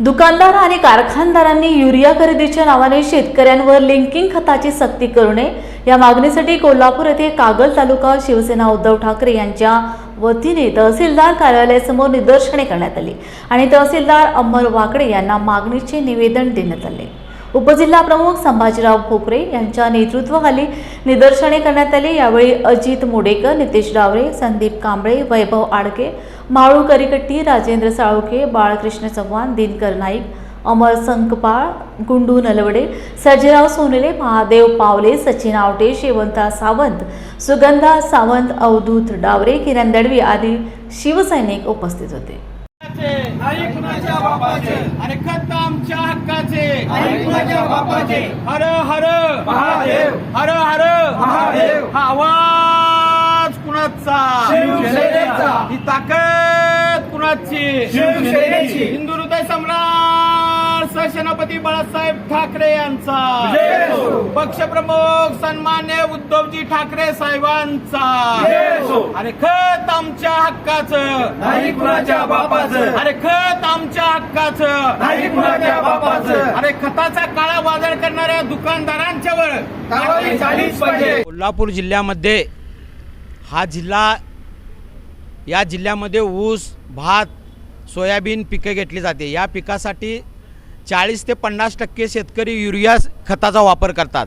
दुकानदार आणि कारखानदारांनी युरिया खरेदीच्या नावाने शेतकऱ्यांवर लिंकिंग खताची सक्ती करू नये. या मागणीसाठी कोल्हापूर येथे कागल तालुका शिवसेना उद्धव ठाकरे यांच्या वतीने तहसीलदार कार्यालयासमोर निदर्शने करण्यात आली आणि तहसीलदार अमर वाकडे यांना मागणीचे निवेदन देण्यात आले. उपजिल्हा प्रमुख संभाजीराव भोकरे यांच्या नेतृत्वाखाली निदर्शने करण्यात आली. यावेळी अजित मोडेकर नितेश डावरे संदीप कांबळे वैभव आडके माळू करिकट्टी राजेंद्र साळुखे बाळकृष्ण चव्हाण दिनकर नाईक अमर संकपाळ गुंडू नलवडे सर्जेराव सोनेले महादेव पावले सचिन आवटे शेवंता सावंत सुगंधा सावंत अवधूत डावरे किरण दडवी आदी शिवसैनिक उपस्थित होते. खत आमच्या हक्काचे? हर हर महादेव. हर हर महादेव. हवा कुणाचा? शिवसेनेचा. ही ताकद कुणाची? शिवसेनेची. हिंदू हृदय सम्राट सेनापती बाळासाहेब ठाकरे यांचा. पक्षप्रमुख सन्मान्य उद्धवजी ठाकरे साहेबांचा. अरे खत आमच्या हक्काचं. नाही कुणाच्या बापाचं. अरे खत आमच्या हक्काचं. नाही कुणाच्या बापाचं. अरे खताचा काळा बाजार करणाऱ्या दुकानदारांच्या वर कारवाई झालीच पाहिजे. कोल्हापूर जिल्ह्यामध्ये हा जिल्हा या जिल्ह्यामध्ये ऊस भात सोयाबीन पिकं घेतली जाते. या पिकासाठी चाळीस ते पन्नास टक्के शेतकरी युरिया खताचा वापर करतात.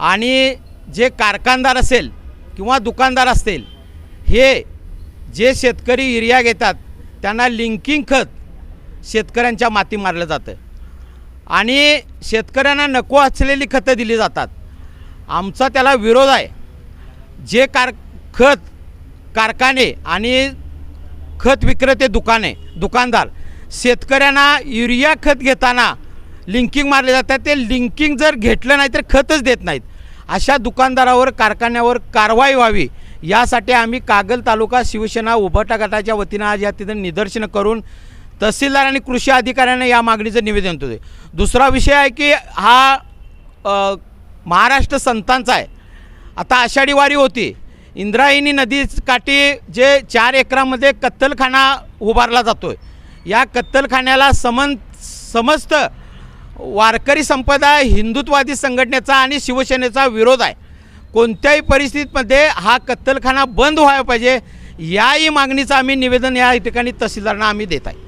आणि जे कारखानदार असेल किंवा दुकानदार असतील हे जे शेतकरी युरिया घेतात त्यांना लिंकिंग खत शेतकऱ्यांच्या माती मारलं जातं. आणि शेतकऱ्यांना नको असलेली खतं दिली जातात. आमचा त्याला विरोध आहे. जे कार खत कारखाने आणि खत विक्रेते दुकाने दुकानदार शेतकऱ्यांना युरिया खत घेताना लिंकिंग मारले जातात. ते लिंकिंग जर घेतलं नाही तर खतच देत नाहीत. अशा दुकानदारावर कारखान्यावर कारवाई व्हावी यासाठी आम्ही कागल तालुका शिवसेना उभटा गटाच्या वतीनं आज या तिथं निदर्शनं करून तहसीलदार आणि कृषी अधिकाऱ्यांना या मागणीचं निवेदन होते दुसरा विषय आहे की हा महाराष्ट्र संतांचा आहे. आता आषाढी वारी होती. इंद्रायणी नदी काठी जे चार एकरामध्ये कत्तलखाना उभारला जातो आहे या कत्तलखान्याला समन समस्त वारकरी संप्रदाय हिंदुत्ववादी संघटनेचा आणि शिवसेनेचा विरोध आहे. कोणत्याही परिस्थितीमध्ये हा कत्तलखाना बंद व्हायला पाहिजे याही मागणीचं आम्ही निवेदन या ठिकाणी तहसीलदारांना आम्ही देत आहे.